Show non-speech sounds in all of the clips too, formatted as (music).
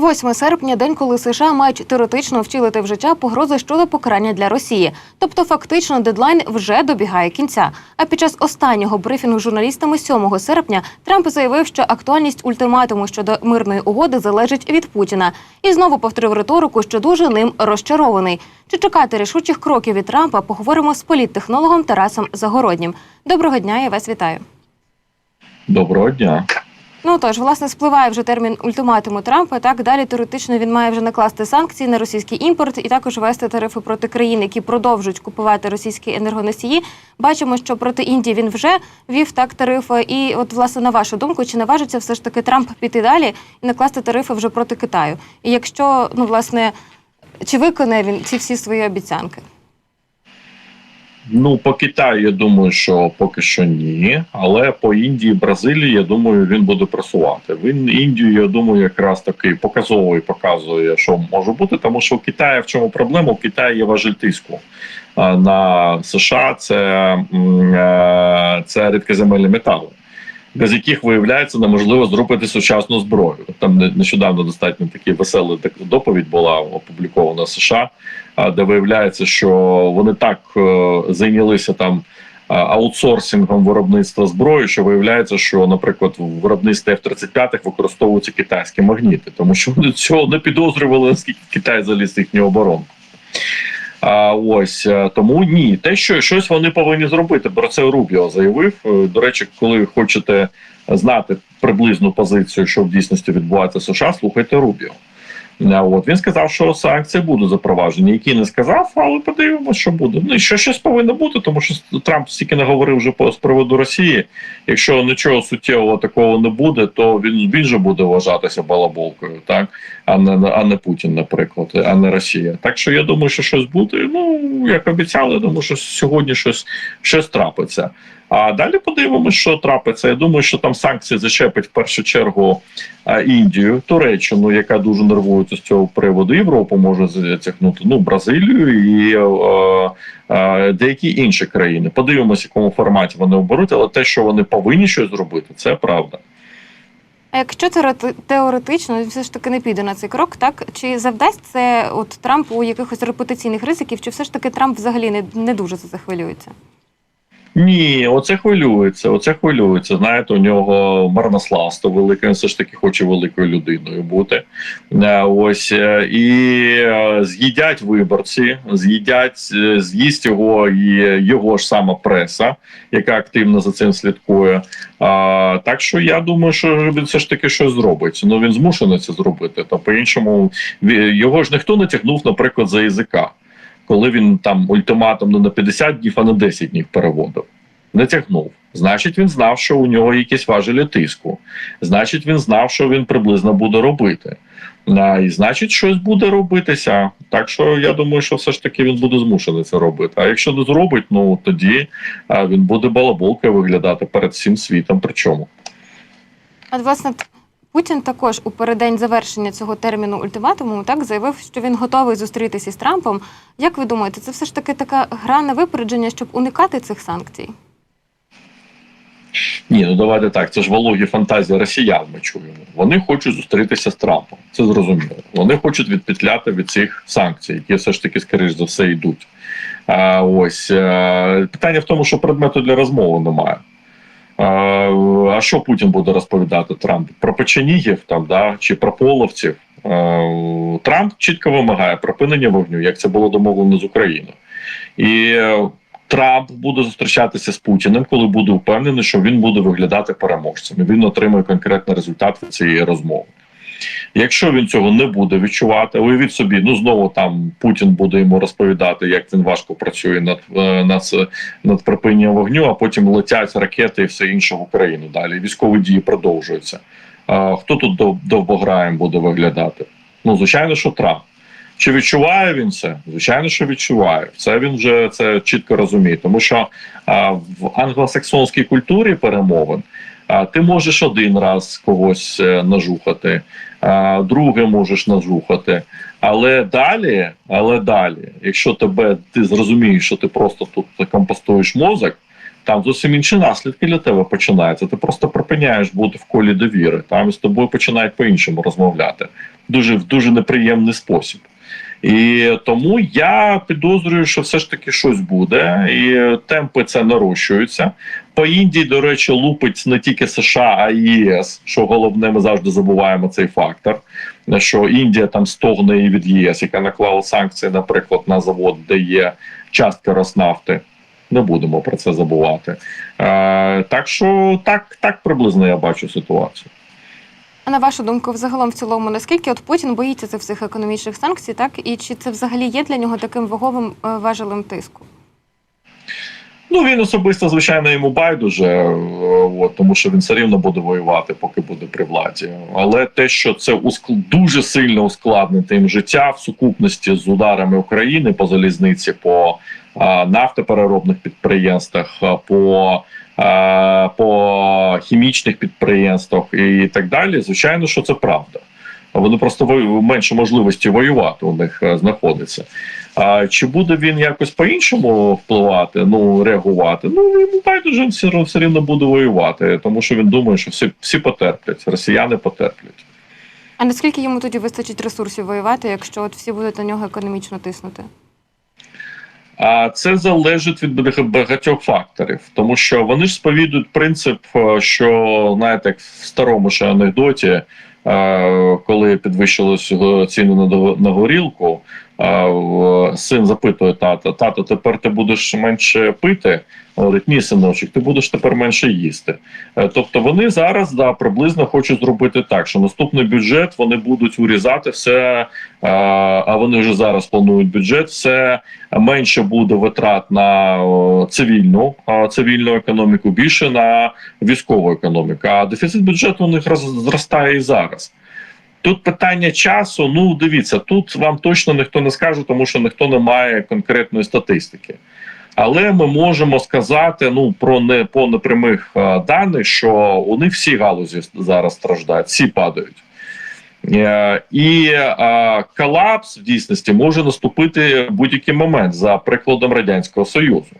8 серпня день, коли США мають теоретично втілити в життя погрози щодо покарання для Росії. Тобто, фактично, дедлайн вже добігає кінця. А під час останнього брифінгу з журналістами 7 серпня Трамп заявив, що актуальність ультиматуму щодо мирної угоди залежить від Путіна, і знову повторив риторику, що дуже ним розчарований. Чи чекати рішучих кроків від Трампа? Поговоримо з політтехнологом Тарасом Загороднім. Доброго дня, я вас вітаю. Доброго дня. Ну тож, власне, спливає вже термін ультиматуму Трампа. Так далі теоретично він має вже накласти санкції на російський імпорт і також ввести тарифи проти країн, які продовжують купувати російські енергоносії. Бачимо, що проти Індії він вже вів так тарифи. І, от, власне, на вашу думку, чи наважиться все ж таки Трамп піти далі і накласти тарифи вже проти Китаю? І якщо ну власне чи виконає він ці всі свої обіцянки? Ну, по Китаю, я думаю, що поки що ні. Але по Індії, Бразилії, я думаю, він буде просувати. Він Індію, я думаю, якраз такий показово показує, що може бути, тому що у Китаї в чому проблема? У Китаї є важель тиску на США. Це, е, це рідкоземельні метали. Без яких виявляється неможливо зробити сучасну зброю. Там не- нещодавно достатньо такі весела доповідь була опублікована в США, де виявляється, що вони так е, зайнялися там аутсорсингом виробництва зброї, що виявляється, що, наприклад, в виробництві F-35 використовуються китайські магніти, тому що вони цього не підозрювали, наскільки Китай заліз їхню оборону. А ось е, тому ні, те, що щось вони повинні зробити. Про це Рубіо заявив. Е, До речі, коли хочете знати приблизну позицію, що в дійсності відбувається в США, слухайте Рубіо. От він сказав, що санкції будуть запроваджені, які не сказав, але подивимося, що буде. Ну і що щось повинно бути, тому що Трамп стільки не говорив вже з приводу Росії. Якщо нічого суттєвого такого не буде, то він він же буде вважатися балаболкою, так а не а не Путін, наприклад, а не Росія. Так що я думаю, що щось буде. Ну як обіцяли, думаю, що сьогодні щось щось трапиться. А далі подивимося, що трапиться. Я думаю, що там санкції зачепить в першу чергу Індію, Туреччину, яка дуже нервується з цього приводу. Європу може затягнути, ну Бразилію і е, е, деякі інші країни. Подивимося, в якому форматі вони оберуть, але те, що вони повинні щось зробити, це правда. А якщо це теоретично все ж таки не піде на цей крок, так чи завдасть це от Трампу якихось репутаційних ризиків, чи все ж таки Трамп взагалі не, не дуже за це хвилюється? Ні, оце хвилюється. Оце хвилюється. Знаєте, у нього марнославство велике. Він все ж таки хоче великою людиною бути. Е, Ось е, і е, з'їдять виборці, з'їдять, з'їсть його і його ж сама преса, яка активно за цим слідкує. А, так що я думаю, що він все ж таки щось зробить. Ну він змушений це зробити. Та по-іншому його ж ніхто не тягнув, наприклад, за язика коли він там ультиматум не на 50 днів, а на 10 днів переводив. Не тягнув. Значить, він знав, що у нього якісь важелі тиску. Значить, він знав, що він приблизно буде робити. І значить, щось буде робитися. Так що я думаю, що все ж таки він буде змушений це робити. А якщо не зробить, ну тоді він буде балаболкою виглядати перед всім світом. Причому. А власне Путін також у переддень завершення цього терміну ультиматуму так заявив, що він готовий зустрітися з Трампом. Як ви думаєте, це все ж таки така гра на випередження, щоб уникати цих санкцій? Ні, ну давайте так. Це ж вологі фантазії росіян. Ми чуємо. Вони хочуть зустрітися з Трампом. Це зрозуміло. Вони хочуть відпетляти від цих санкцій, які все ж таки, скоріш за все, йдуть. А, ось е, питання в тому, що предмету для розмови немає. А, що Путін буде розповідати Трамп Про печенігів там, да, чи про половців? Трамп чітко вимагає припинення вогню, як це було домовлено з Україною. І Трамп буде зустрічатися з Путіним, коли буде впевнений, що він буде виглядати переможцем. І Він отримує конкретний результат від цієї розмови. Якщо він цього не буде відчувати, уявіть собі, ну знову там Путін буде йому розповідати, як він важко працює над е, над, над припиненням вогню, а потім летять ракети і все інше в Україну. Далі військові дії продовжуються. А, хто тут дов- довбограєм буде виглядати? Ну, звичайно, що Трамп. Чи відчуває він це? Звичайно, що відчуває. Це він вже це чітко розуміє. Тому що а, в англосаксонській культурі перемовин ти можеш один раз когось е, нажухати, друге можеш нажухати. Але далі, але далі, якщо тебе ти зрозумієш, що ти просто тут компостуєш мозок, там зовсім інші наслідки для тебе починаються. Ти просто припиняєш бути в колі довіри. Там з тобою починають по-іншому розмовляти. дуже в дуже неприємний спосіб. І тому я підозрюю, що все ж таки щось буде, і темпи це нарощуються. По Індії, до речі, лупить не тільки США, а й ЄС. Що головне, ми завжди забуваємо цей фактор. Що Індія там стогне і від ЄС, яка наклала санкції, наприклад, на завод, де є частка Роснафти. Не будемо про це забувати. Е, так що так, так приблизно я бачу ситуацію. На вашу думку, взагалом в цілому, наскільки от Путін боїться цих всіх економічних санкцій, так і чи це взагалі є для нього таким ваговим е, важелем тиску? Ну він особисто, звичайно, йому байдуже, е, от, тому що він все рівно буде воювати, поки буде при владі. Але те, що це уск... дуже сильно ускладнить їм життя в сукупності з ударами України по залізниці, по а, нафтопереробних підприємствах, по, по хімічних підприємствах і так далі. Звичайно, що це правда. Вони просто менше можливості воювати у них е, знаходиться. А чи буде він якось по-іншому впливати, ну реагувати? Ну байдуже все, все рівно буде воювати, тому що він думає, що всі, всі потерплять, росіяни потерплять. А наскільки йому тоді вистачить ресурсів воювати, якщо от всі будуть на нього економічно тиснути? А це залежить від багатьох- факторів, тому що вони ж сповідують принцип, е, що знаєте, як в старому ще анекдоті, е, коли підвищилось ціну ціни на горілку, е, син запитує тата: тато, тепер ти будеш менше пити? Говорить, ні, синочок, ти будеш тепер менше їсти. Е, Тобто вони зараз да приблизно хочуть зробити так, що наступний бюджет вони будуть урізати все, а вони вже зараз планують бюджет, все менше буде витрат на цивільну цивільну економіку, більше на військову економіку. А дефіцит бюджету у них зростає і зараз. Тут питання часу. Ну, дивіться, тут вам точно ніхто не скаже, тому що ніхто не має конкретної статистики. Але ми можемо сказати ну про не по непрямих а, даних, що них всі галузі зараз страждають, всі падають. Е, І е, колапс в дійсності може наступити будь-який момент за прикладом радянського союзу.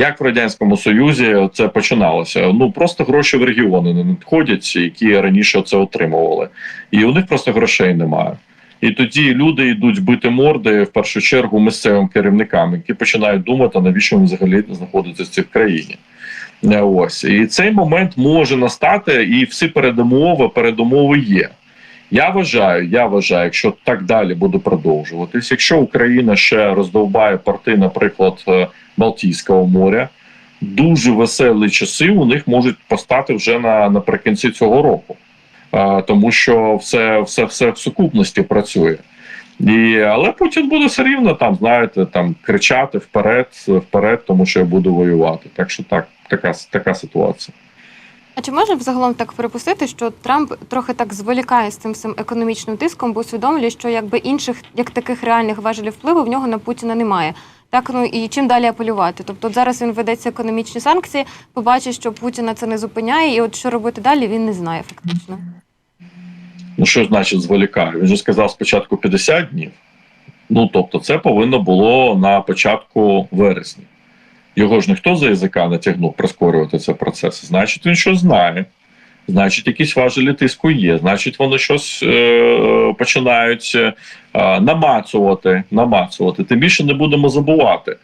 Як в радянському союзі це починалося? Ну просто гроші в регіони не надходять, які раніше це отримували, і у них просто грошей немає. І тоді люди йдуть бити морди в першу чергу місцевим керівникам, які починають думати, навіщо вони взагалі знаходяться в країні. Е, Ось і цей момент може настати, і всі передумови, передумови є. Я вважаю, я вважаю, якщо так далі буде продовжуватись, якщо Україна ще роздовбає порти, наприклад, е, Балтійського моря, дуже веселі часи у них можуть постати вже на наприкінці цього року, тому що все, все, все в сукупності працює. І, але Путін буде все рівно там, знаєте, там кричати вперед, вперед, тому що я буду воювати. Так що так, така, така ситуація. А чи можна взагалом так припустити, що Трамп трохи так зволікає з цим всім економічним тиском, бо усвідомлює, що якби інших як таких реальних важелів впливу в нього на Путіна немає. Так ну і чим далі апелювати? Тобто, зараз він ведеться економічні санкції, побачить, що Путіна це не зупиняє, і от що робити далі, він не знає фактично. Ну, що значить зволікає? Він же сказав спочатку 50 днів. Ну тобто, це повинно було на початку вересня. Його ж ніхто за язика не тягнув прискорювати цей процес. Значить, він щось знає. Значить, якісь важелі тиску є. Значить, вони щось е, починають е, намацувати, намацувати. Тим більше не будемо забувати.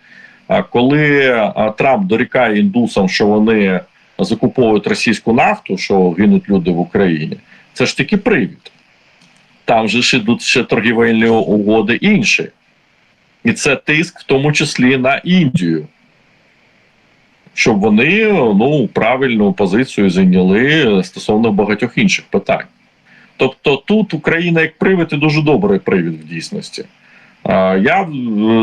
А коли Трамп дорікає індусам, що вони закуповують російську нафту, що гинуть люди в Україні, це ж тільки привід. Там же ж ідуть ще торгівельні угоди інші. І це тиск, в тому числі на Індію. Щоб вони ну, правильну позицію зайняли стосовно багатьох інших питань. Тобто тут Україна як привід і дуже добрий привід в дійсності. Я, е,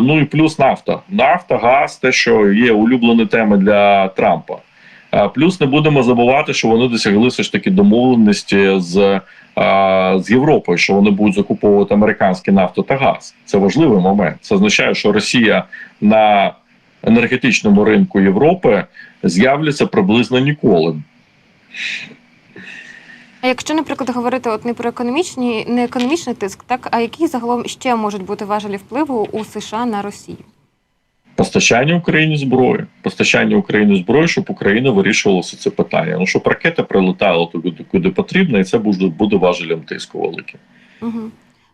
ну і плюс нафта. Нафта, газ, те, що є улюблені теми для Трампа. Плюс не будемо забувати, що вони досягли все ж таки домовленості з, з Європою, що вони будуть закуповувати американський нафту та газ. Це важливий момент. Це означає, що Росія на енергетичному ринку Європи з'являться приблизно ніколи. А якщо, наприклад, говорити от не про економічні, не економічний тиск, так а які загалом ще можуть бути важелі впливу у США на Росію? Постачання Україні зброї, постачання Україні зброї, щоб Україна вирішувала все це питання. Ну щоб ракета прилетала туди, куди потрібно, і це буде, буде важелем тиску великим. Угу.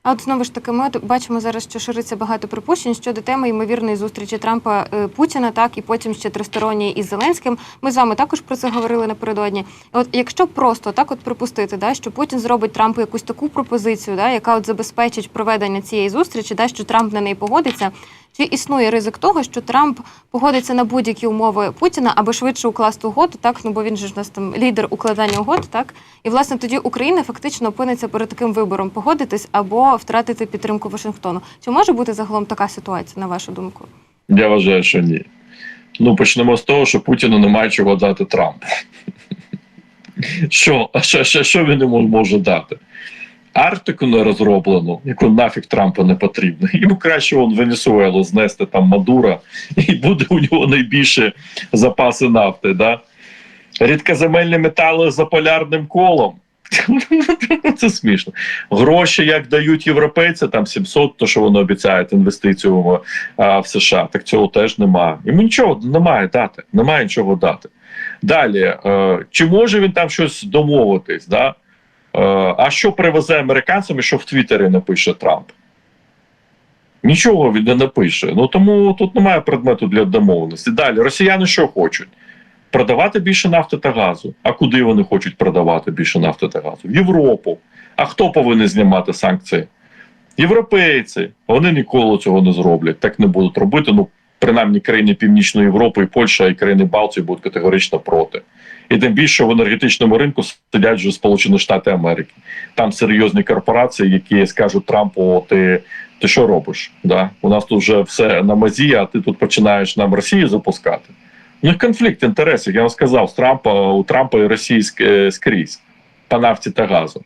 А от знову ж таки, ми бачимо зараз, що шириться багато припущень щодо теми ймовірної зустрічі Трампа е, Путіна, так і потім ще тристоронньої із Зеленським. Ми з вами також про це говорили напередодні. От якщо просто так, от припустити, да, що Путін зробить Трампу якусь таку пропозицію, да, яка от забезпечить проведення цієї зустрічі, да, що Трамп на неї погодиться. Чи існує ризик того, що Трамп погодиться на будь-які умови Путіна, аби швидше укласти угоду, так ну бо він же ж нас там лідер укладання угод, так і власне тоді Україна фактично опиниться перед таким вибором погодитись або втратити підтримку Вашингтону. Чи може бути загалом така ситуація, на вашу думку? Я вважаю, що ні. Ну, почнемо з того, що Путіну немає чого дати Трампу. (laughs) Що, що, що він йому може дати? Арктику не розроблену, яку нафіг Трампу не потрібно. (laughs) Йому краще вон Венесуелу знести там Мадура, (laughs) і буде у нього найбільше запаси нафти. Да? Рідкоземельні метали за полярним колом. (laughs) Це смішно. Гроші, як дають європейці, там 700, то що вони обіцяють інвестицію в, США, так цього теж немає. Йому нічого немає дати, немає нічого дати. Далі, е, чи може він там щось домовитись? Да? Е, а що привезе американцям і що в Твіттері напише Трамп? Нічого він не напише. Ну тому тут немає предмету для домовленості. Далі, росіяни що хочуть? Продавати більше нафти та газу. А куди вони хочуть продавати більше нафти та газу? В Європу. А хто повинен знімати санкції? Європейці. Вони ніколи цього не зроблять. Так не будуть робити. Ну, принаймні, країни Північної Європи, і Польща і країни Балтії будуть категорично проти. І тим більше в енергетичному ринку сидять вже Сполучені Штати Америки. Там серйозні корпорації, які скажуть Трампу: ти, ти що робиш? Да? У нас тут вже все на мазі, а ти тут починаєш нам Росію запускати. У них конфлікт інтересів, я вам сказав, з Трампа у Трампа і Росії е, скрізь по нафті та газу.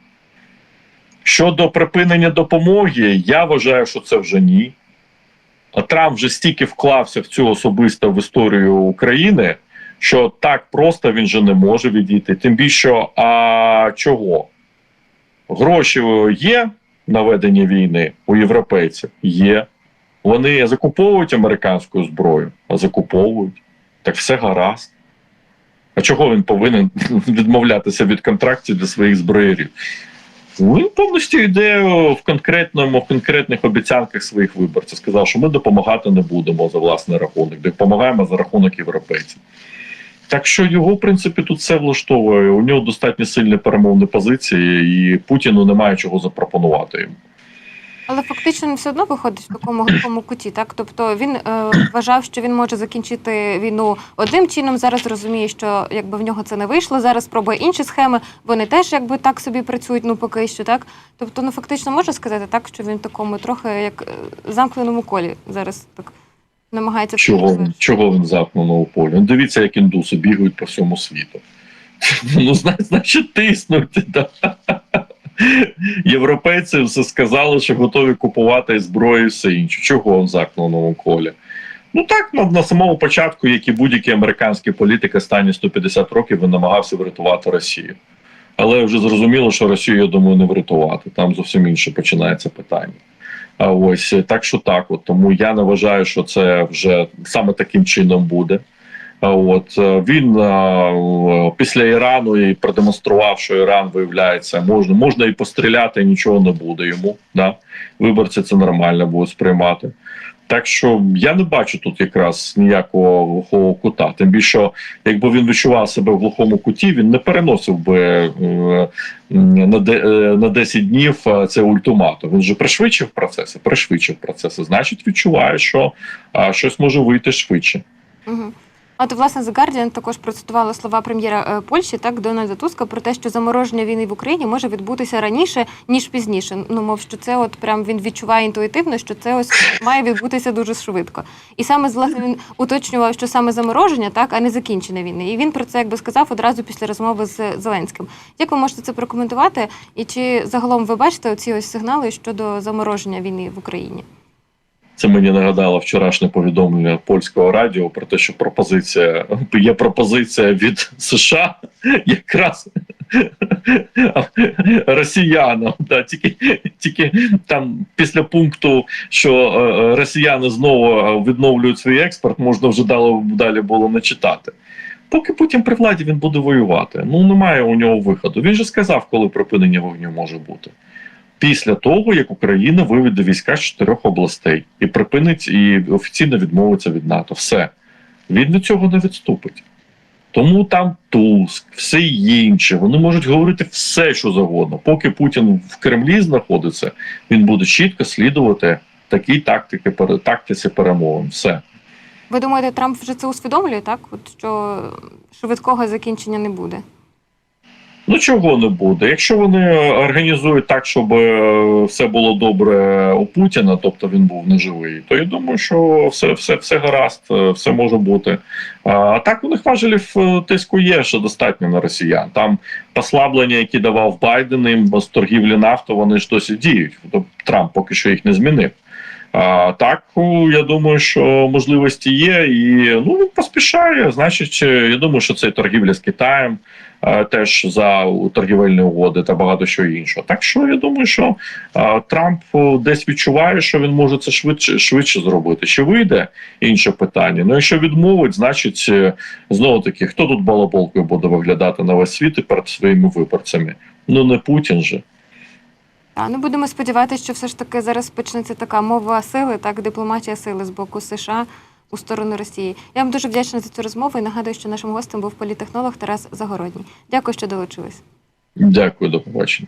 Щодо припинення допомоги, я вважаю, що це вже ні. А Трамп вже стільки вклався в цю особисто в історію України, що так просто він же не може відійти. Тим більше, а чого? Гроші є на ведення війни у європейців? Є. Вони закуповують американську зброю, а закуповують. Так все гаразд. А чого він повинен (laughs) відмовлятися від контрактів для своїх зброєрів? Він повністю йде в конкретному, в конкретних обіцянках своїх виборців. Сказав, що ми допомагати не будемо за власний рахунок, допомагаємо за рахунок європейців. Так що його, в принципі, тут все влаштовує. У нього достатньо сильні перемовні позиції, і Путіну немає чого запропонувати йому. Але фактично він все одно виходить в такому глухому куті, так тобто він е, вважав, що він може закінчити війну одним чином. Зараз розуміє, що якби в нього це не вийшло. Зараз пробує інші схеми. Вони теж якби так собі працюють. Ну поки що, так тобто, ну фактично можна сказати так, що він в такому трохи як е, замкненому колі зараз так намагається Чого, він- чого він замкнув у полі? Ну, дивіться, як індуси бігають по всьому світу. (laughs) Ну, значить, тиснуть. Да. Європейці все сказали, що готові купувати зброю і все інше. Чого він замкнув новому колі? Ну так, на, на самому початку, як і будь-який американський політик останні 150 років він намагався врятувати Росію. Але вже зрозуміло, що Росію, я думаю, не врятувати. Там зовсім інше починається питання. Ось так, що так. От тому я не вважаю, що це вже саме таким чином буде. От е, він е, після Ірану і продемонстрував, що Іран виявляється, можна можна і постріляти, нічого не буде йому. Да? Виборці це нормально будуть сприймати. Так що я не бачу тут якраз ніякого глухого кута. Тим більше, якби він відчував себе в глухому куті, він не переносив би е, на, де, е, 10 днів е, це ультиматум. Він же пришвидшив процеси, пришвидшив процеси. Значить, відчуває, що щось може вийти швидше. Угу. От, власне, The Guardian також процитувала слова прем'єра е, Польщі, так Дональда Туска, про те, що замороження війни в Україні може відбутися раніше ніж пізніше. Ну, мов що це, от прям він відчуває інтуїтивно, що це ось має відбутися дуже швидко. І саме власне він уточнював, що саме замороження, так, а не закінчення війни. І він про це якби сказав одразу після розмови з Зеленським. Як ви можете це прокоментувати? І чи загалом ви бачите оці ось сигнали щодо замороження війни в Україні? Це мені нагадало вчорашнє повідомлення польського радіо про те, що пропозиція є пропозиція від США якраз росіянам. Да, тільки, тільки там після пункту, що е, е, росіяни знову е, відновлюють свій експорт, можна вже далі, далі було не читати. Поки Путін при владі він буде воювати. Ну немає у нього виходу. Він же сказав, коли припинення вогню може бути. Після того, як Україна виведе війська з чотирьох областей і припинить і офіційно відмовиться від НАТО. Все. Він від цього не відступить. Тому там Туск, все інше, вони можуть говорити все, що завгодно. Поки Путін в Кремлі знаходиться, він буде чітко слідувати такій тактики, тактиці перемовин. Все. Ви думаєте, Трамп вже це усвідомлює, так? От що швидкого закінчення не буде? Ну чого не буде? Якщо вони організують так, щоб е, все було добре у Путіна, тобто він був неживий, то я думаю, що все, все, все гаразд, е, все може бути. А так у них важелів е, тиску є ще достатньо на росіян. Там послаблення, які давав Байден їм з торгівлі нафту, вони ж досі діють. Тобто Трамп поки що їх не змінив. А, так, я думаю, що можливості є, і ну він поспішає. Значить, е, я думаю, що це торгівля з Китаєм е, теж за торгівельні угоди та багато що іншого. Так що я думаю, що е, Трамп десь відчуває, що він може це швидше швидше зробити. Чи вийде інше питання? Ну якщо відмовить, значить е, знову таки, хто тут балаболкою буде виглядати на весь світ і перед своїми виборцями? Ну не Путін же. А ну будемо сподіватися, що все ж таки зараз почнеться така мова сили, так дипломатія сили з боку США у сторону Росії. Я вам дуже вдячна за цю розмову і нагадую, що нашим гостем був політехнолог Тарас Загородній. Дякую, що долучились. Дякую, до побачення.